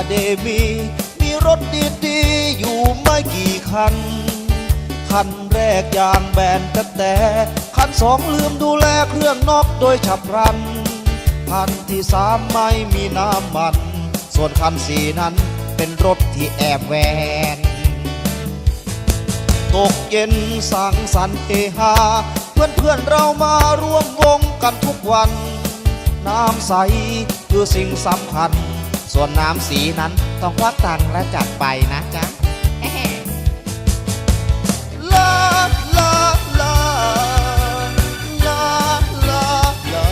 บ้านอะคาเดมี มีรถดีๆ อยู่ไม่กี่คัน คันแรกยางแบนแต่แต่คันสองลืมดูแลเครื่องนอกโดยฉับพลัน คันที่สามไม่มีน้ำมัน ส่วนคันสี่นั้นเป็นรถที่แอบแหวนตกเย็นสังสรรค์เฮฮาเพื่อนเพื่อนเรามาร่วมวงกันทุกวัน น้ำใสคือสิ่งสำคัญ ส่วนน้ำสีนั้นต้องควักตังและจัดไปนะจ๊ะลาลาลาลาลาลา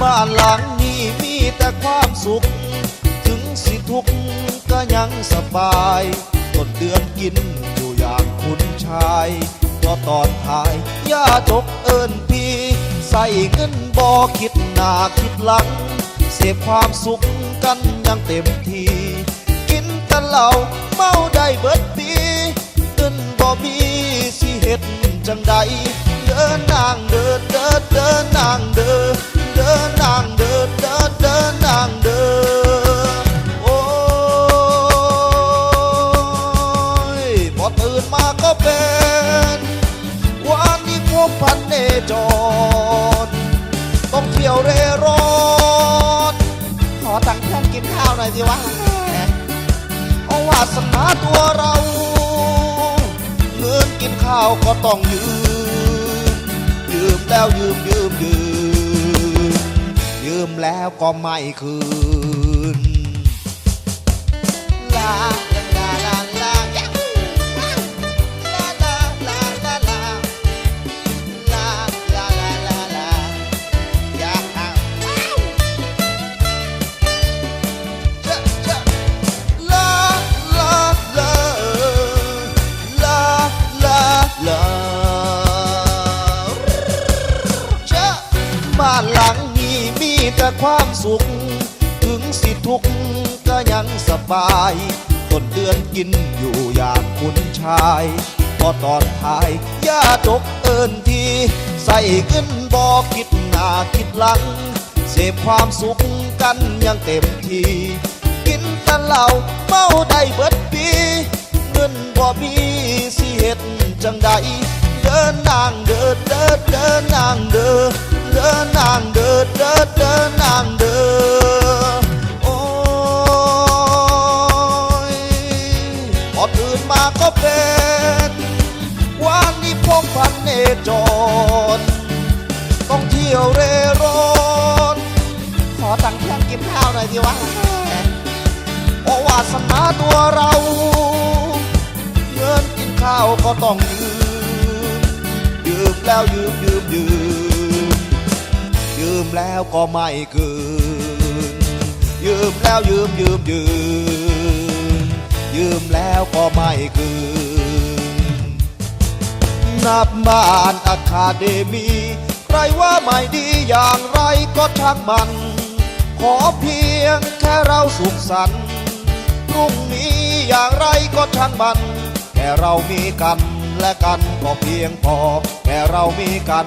บ้านหลังนี้มีแต่ความสุข ถึงสิทุกข์ก็ยังสบายต้นเดือนกินอยู่อย่างคุณชายเพราะตอนท้ายย่าจกเอิญพี่ ใส่เงินบอคิดหน้าคิดหลัง เสพความสุขกันอยังเต็มที่กินแต่เหล้าเมาได้เบิดปีเงินบ่มีสิเฮ็ดจังใดเดินนางเดินเดินเดินนางเดินเดินนางเดินเดินเดินนางเดินโอ้ยพอตื่นมาก็เป็นวันนี้พวกพันเนจร น่อยสิวะโอวาสนาตัวเราเงินกินข้าวก็ต้องยืม ยืมแล้วยืมยืมยืม ยืมแล้วก็ไม่คืนานหลังนี้มีแต่ความสุข ถึงสิทุกข์ก็ยังสบายต้นเดือนกินอยู่อย่างคุณชายพอตอนท้ายย่าจกเอินที ใส่เงินบอกคิดหน้าคิดหลัง เสพความสุขกันยังเต็มที่กินแต่เหล้าเมาได้เบิดปีเงินบ่มีสิเฮ็ดจังใด ดเดินเดินนางเดินโอ้ยพอตื่นมาก็เป็นวันนี้พบพันเนจรต้องเที่ยวเร่ร่อนขอตังค์เพื่อนกินข้าวหน่อยสิวะโอวาสนาตัวเราเงินกินข้าวก็ต้องยืมยืมแล้วยืมยืมยืม ยืมแล้วก็ไม่คืน ยืมแล้วยืมยืมยืมยืมแล้วก็ไม่คืน นับบ้านอะคาเดมี ใครว่าไม่ดีอย่างไรก็ช่างมัน ขอเพียงแค่เราสุขสันต์พรุ่งนี้อย่างไรก็ช่างมัน แค่เรามีกันและกันก็เพียงพอ แค่เรามีกัน